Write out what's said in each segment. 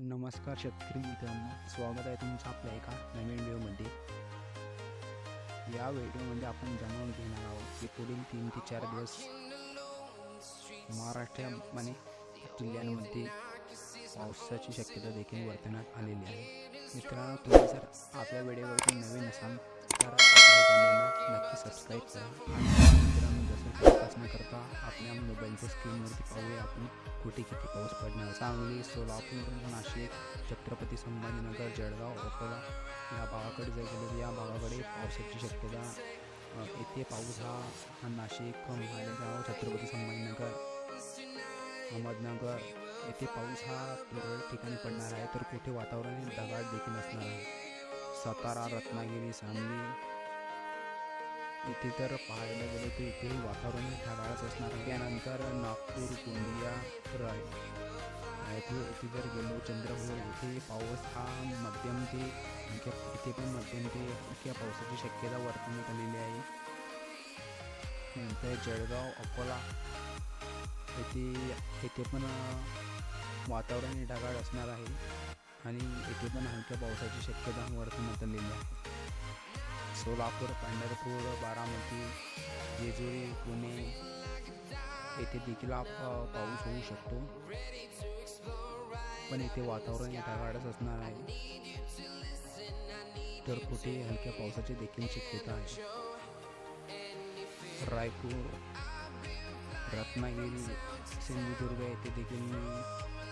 नमस्कार शेतकरी मित्रांनो स्वागत आहे तुमचं आपल्या एका नवीन व्हिडिओमध्ये. या व्हिडिओमध्ये आपण जाणून घेणार आहोत की पुढील तीन ते चार दिवस महाराष्ट्रामध्ये जिल्ह्यांमध्ये पावसाची शक्यता देखील वर्तवण्यात आलेली आहे. मित्रांनो तुम्ही जर आपल्या व्हिडिओवरती नवीन असाल तर आपल्या चॅनलला नक्की सबस्क्राईब करा. करता आपल्या मोबाईलच्या स्क्रीनवरती पाहूया. आपण कुठे किती पाऊस पडणार. सांगली सोलापूर नाशिक छत्रपती संभाजीनगर जळगाव अकोला या भागाकडे जर गेलो या भागाकडे पावसाची शक्यता येथे पाऊस हा हा नाशिक मालेगाव छत्रपती संभाजीनगर अहमदनगर येथे पाऊस हा तुरळक ठिकाणी पडणार आहे. तर कुठे वातावरण ढगाळ देखील असणार आहे. सातारा रत्नागिरी सांगली तिथे तर पाहायला गेलं तर इथे वातावरण ढगाळच असणार आहे. त्यानंतर नागपूर गोंदिया राय. इथे इथे जर गेलो चंद्रपूर इथे पाऊस हा मध्यम ते इथे पण मध्यम ते इतक्या पावसाची शक्यता वर्तवण्यात आलेली आहे. नंतर जळगाव अकोला येथे येथे पण वातावरण ढगाळ असणार आहे. आणि येथे पण हलक्या पावसाची शक्यता वर्तवण्यात आलेली आहे. सोलापूर पंढरपूर बारामती जेजुरी पुणे येथे देखील आप- पाऊस होऊ शकतो. पण येथे वातावरण ढगाळच असणार आहे. तर कुठे हलक्या पावसाची देखील शक्यता आहे. रायपूर रत्नागिरी सिंधुदुर्ग येथे देखील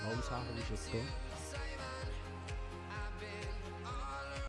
पाऊस हा होऊ शकतो.